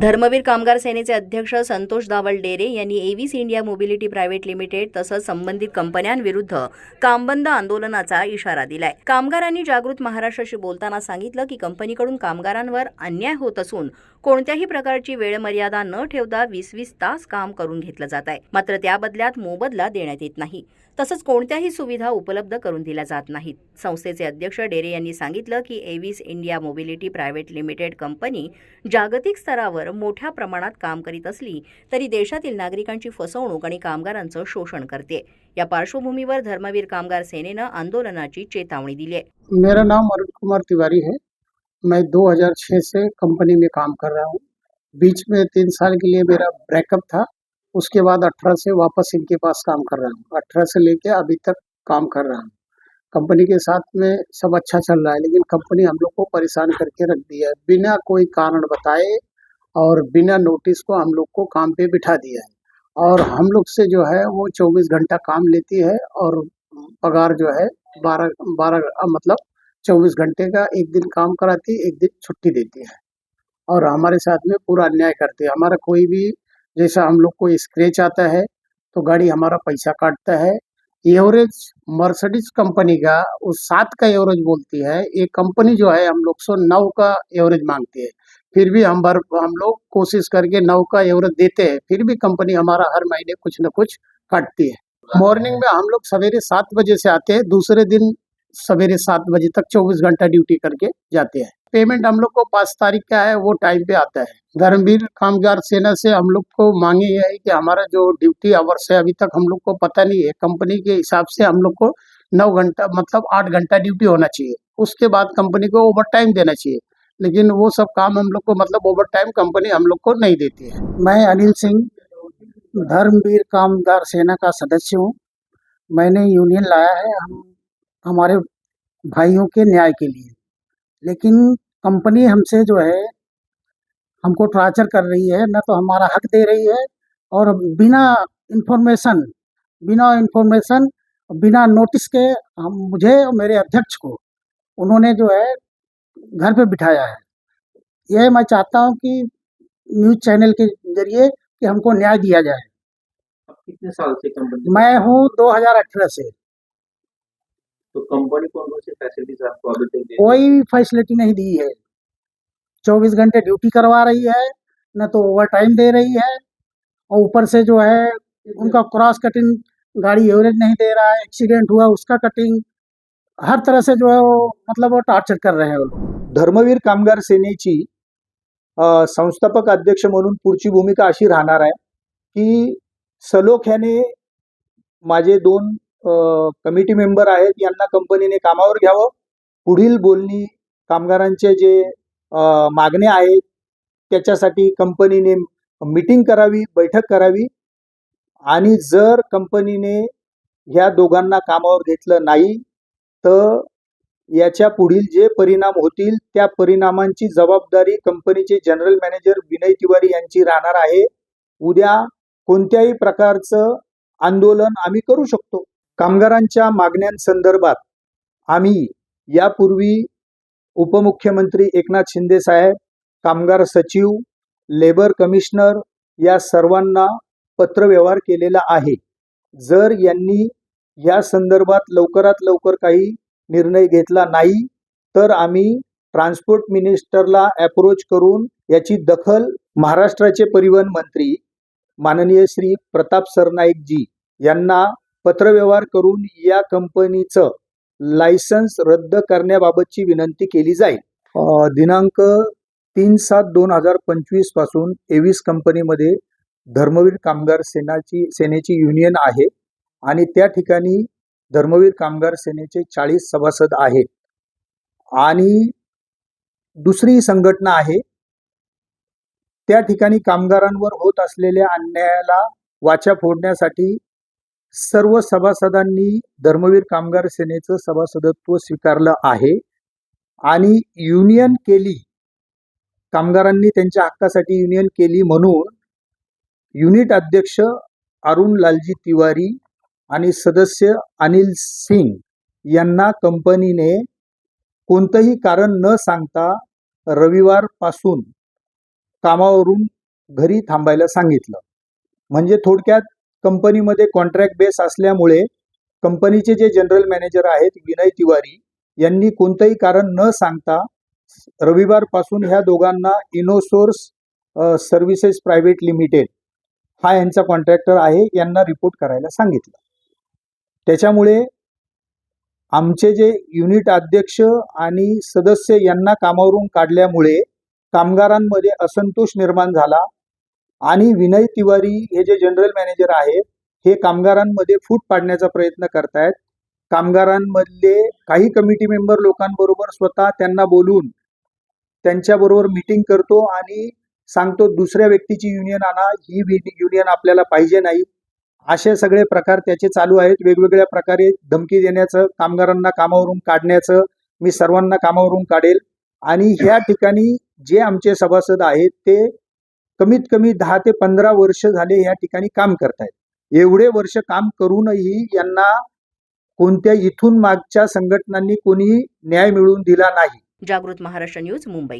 धर्मवीर कामगार सेनेचे अध्यक्ष संतोष दावल डेरे यांनी Avis India mobility private limited तसंच संबंधित कंपन्यांविरुद्ध कामबंद आंदोलनाचा इशारा दिलाय. कामगारांनी जागृत महाराष्ट्राशी बोलताना सांगितलं की कंपनीकडून कामगारांवर अन्याय होत असून कोणत्याही प्रकारची वेळमर्यादा न ठेवता वीस वीस तास काम करून घेतलं जात आहे. मात्र त्या बदल्यात मोबदला देण्यात येत नाही. तसंच कोणत्याही सुविधा उपलब्ध करून दिल्या जात नाहीत. संस्थेचे अध्यक्ष डेरे यांनी सांगितलं की Avis India mobility private limited company जागतिक स्तरावर मोठ्या प्रमाणात काम करीत असली तरी देशातील नागरिकांची फसवणूक आणि कामगारांचं शोषण करते. या पार्श्वभूमीवर धर्मवीर कामगार सेनेनं आंदोलनाची चेतावणी दिली आहे. मेरा नाम अरुण कुमार तिवारी है। मैं 2006 से कंपनी में काम कर रहा हूँ। बीच में तीन साल के लिए मेरा ब्रेकअप था। उसके बाद 18 से वापस इनके पास काम कर रहा हूँ। 18 से लेके अभी तक काम कर रहा हूँ। कंपनी के साथ में सब अच्छा चल रहा है लेकिन कंपनी हम लोग को परेशान करके रख दिया है। बिना कोई कारण बताए और बिना नोटिस को हम लोग को काम पे बिठा दिया है। और हम लोग से जो है वो 24 घंटा काम लेती है और पगार जो है बारह बारह मतलब चौबीस घंटे का एक दिन काम कराती है एक दिन छुट्टी देती है। और हमारे साथ में पूरा अन्याय करती है। हमारा कोई भी जैसा हम लोग को स्क्रेच आता है तो गाड़ी हमारा पैसा काटता है। एवरेज मर्सिडीज कंपनी का वो सात का एवरेज बोलती है ये कंपनी जो है हम लोग सौ नौ का एवरेज मांगती है। फिर भी हम भर हम लोग कोशिश करके नौ का एवरेज देते हैं, फिर भी कंपनी हमारा हर महीने कुछ न कुछ काटती है। मॉर्निंग में हम लोग सवेरे सात बजे से आते हैं, दूसरे दिन सवेरे सात बजे तक चौबीस घंटा ड्यूटी करके जाते हैं। पेमेंट हम लोग को पाँच तारीख का है, वो टाइम पे आता है। धर्मवीर कामगार सेना से हम लोग को मांगे ये है कि हमारा जो ड्यूटी आवर्स है, अभी तक हम लोग को पता नहीं है। कंपनी के हिसाब से हम लोग को नौ घंटा मतलब आठ घंटा ड्यूटी होना चाहिए। उसके बाद कंपनी को ओवर टाइम देना चाहिए। लेकिन वो सब काम हम लोग को मतलब ओवर टाइम कंपनी हम लोग को नहीं देती है। मैं अनिल सिंह, धर्मवीर कामदार सेना का सदस्य हूँ। मैंने यूनियन लाया है हम, हमारे भाइयों के न्याय के लिए। लेकिन कंपनी हमसे जो है, हमको टॉर्चर कर रही है, न तो हमारा हक दे रही है और बिना इंफॉर्मेशन बिना इंफॉर्मेशन बिना नोटिस के हम, मुझे और मेरे अध्यक्ष को, उन्होंने जो है घर पे बिठाया है। यह मैं चाहता हूँ कि न्यूज़ चैनल के ज़रिए कि हमको न्याय दिया जाए। कितने साल से कंपनी मैं हूँ? 2018 से। तो कंपनी कौन कौन सी फैसिलिटीज़ आपको अभी तक दे कोई फैसिलिटी नहीं दी है। चौबीस घंटे ड्यूटी करवा रही है न तो ओवर टाइम दे रही है और ऊपर से जो है उनका क्रॉस कटिंग गाड़ी एवरेज नहीं दे रहा है एक्सीडेंट हुआ उसका कटिंग हर तरह से जो है वो मतलब वो टॉर्चर कर रहे हैं वो लोग। धर्मवीर कामगार सेनेची संस्थापक अध्यक्ष म्हणून पुढची भूमिका अशी राहणार आहे की सलोख्याने माझे दोन कमिटी मेंबर आहेत यांना कंपनीने कामावर घ्यावं. पुढील बोलणी कामगारांचे जे मागण्या आहेत त्याच्यासाठी कंपनीने मीटिंग करावी बैठक करावी. आणि जर कंपनीने ह्या दोघांना कामावर घेतलं नाही तर याच्या पुढील जे परिणाम होतील त्या परिणामांची जबाबदारी कंपनीचे जनरल मॅनेजर विनय तिवारी यांची राहणार आहे. उद्या कोणत्याही प्रकारचं आंदोलन आम्ही करू शकतो. कामगारांच्या मागण्यांसंदर्भात आम्ही यापूर्वी उपमुख्यमंत्री एकनाथ शिंदे साहेब कामगार सचिव लेबर कमिशनर या सर्वांना पत्रव्यवहार केलेला आहे. जर यांनी या संदर्भात लवकरात लवकर काही निर्णय घेतला नाही तर आम्ही ट्रान्सपोर्ट मिनिस्टरला अप्रोच करून याची दखल महाराष्ट्राचे परिवहन मंत्री माननीय श्री प्रताप सरनाईकजी यांना पत्रव्यवहार करून या कंपनीचं लायसन्स रद्द करण्याबाबतची विनंती केली जाईल. दिनांक तीन सात दोन हजार पंचवीसपासून कंपनीमध्ये धर्मवीर कामगार सेनाची सेनेची युनियन आहे. आणि त्या ठिकाणी धर्मवीर कामगार सेनेचे चाळीस सभासद आहेत. आणि दुसरी संघटना आहे. त्या ठिकाणी कामगारांवर होत असलेल्या अन्यायाला वाचा फोडण्यासाठी सर्व सभासदांनी धर्मवीर कामगार सेनेचं सभासदत्व स्वीकारलं आहे. आणि युनियन केली. कामगारांनी त्यांच्या हक्कासाठी युनियन केली म्हणून युनिट अध्यक्ष अरुण लालजी तिवारी आणि सदस्य अनिल सिंग यांना कंपनीने कोणतंही कारण न सांगता रविवारपासून कामावरून घरी थांबायला सांगितलं. म्हणजे थोडक्यात कंपनीमध्ये कॉन्ट्रॅक्ट बेस असल्यामुळे कंपनीचे जे जनरल मॅनेजर आहेत विनय तिवारी यांनी कोणतंही कारण न सांगता रविवारपासून ह्या दोघांना इनोसोर्स सर्व्हिसेस प्रायव्हेट लिमिटेड हा यांचा कॉन्ट्रॅक्टर आहे यांना रिपोर्ट करायला सांगितलं. त्याच्यामुळे आमचे जे युनिट अध्यक्ष आणि सदस्य यांना कामावरून काढल्यामुळे कामगारांमध्ये असंतोष निर्माण झाला. आणि विनय तिवारी हे जे जनरल मॅनेजर आहेत हे कामगारांमध्ये फूट पाडण्याचा प्रयत्न करतायत. कामगारांमधले काही कमिटी मेंबर लोकांबरोबर स्वतः त्यांना बोलून त्यांच्याबरोबर मीटिंग करतो आणि सांगतो दुसऱ्या व्यक्तीची युनियन आणा ही युनियन आपल्याला पाहिजे नाही. असे सगळे प्रकार त्याचे चालू आहेत. वेगवेगळ्या प्रकारे धमकी देण्याचं कामगारांना कामावरून काढण्याचं मी सर्वांना कामावरून काढेल. आणि ह्या ठिकाणी जे आमचे सभासद आहेत ते कमीत कमी दहा ते पंधरा वर्ष झाले या ठिकाणी काम करतायत. एवढे वर्ष काम करूनही यांना कोणत्या इथून मागच्या संघटनांनी कोणी न्याय मिळवून दिला नाही. जागृत महाराष्ट्र न्यूज मुंबई.